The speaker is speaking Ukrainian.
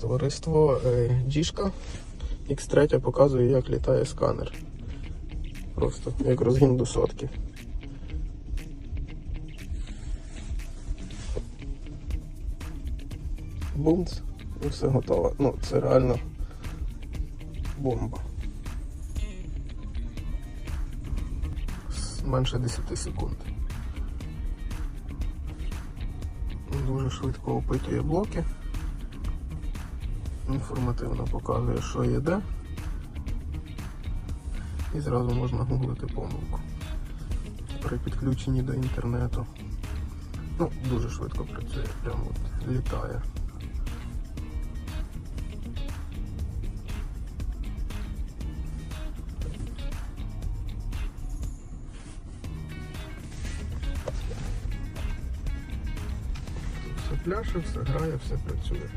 Товариство е, Діжка X3 показує, як літає сканер. Просто як розгін до сотки. Бумц, і все готово. Ну, це реально бомба. Менше 10 секунд. Дуже швидко опитує блоки. Інформативно показує, що є де. І зразу можна гуглити помилку. При підключенні до інтернету. Ну, дуже швидко працює, прямо от літає. Все пляше, все грає, все працює.